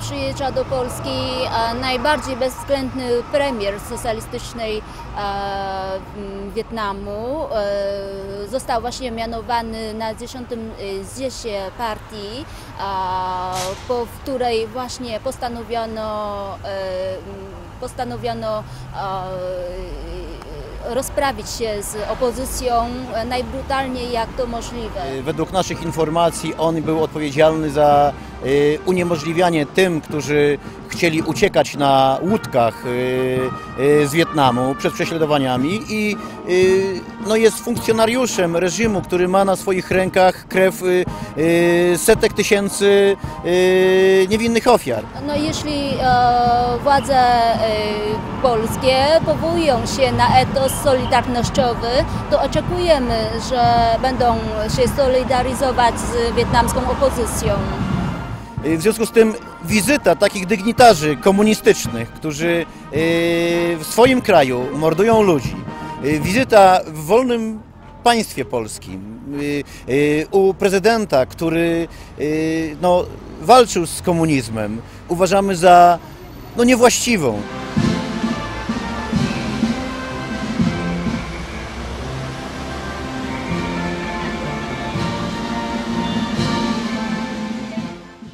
przyjeżdża do Polski e, najbardziej bezwzględny premier socjalistycznej e, Wietnamu. E, Został właśnie mianowany na 10 zjeździe partii, a, po której właśnie postanowiono, e, postanowiono e, rozprawić się z opozycją najbrutalniej jak to możliwe. Według naszych informacji on był odpowiedzialny za y, uniemożliwianie tym, którzy chcieli uciekać na łódkach y, y, z Wietnamu przed prześladowaniami i y, no jest funkcjonariuszem reżimu, który ma na swoich rękach krew setek tysięcy niewinnych ofiar. No jeśli e, władze e, polskie powołują się na etos solidarnościowy, to oczekujemy, że będą się solidaryzować z wietnamską opozycją. Y, W związku z tym wizyta takich dygnitarzy komunistycznych, którzy y, w swoim kraju mordują ludzi, y, wizyta w wolnym państwie polskim, u prezydenta, który no, walczył z komunizmem, uważamy za no, niewłaściwą.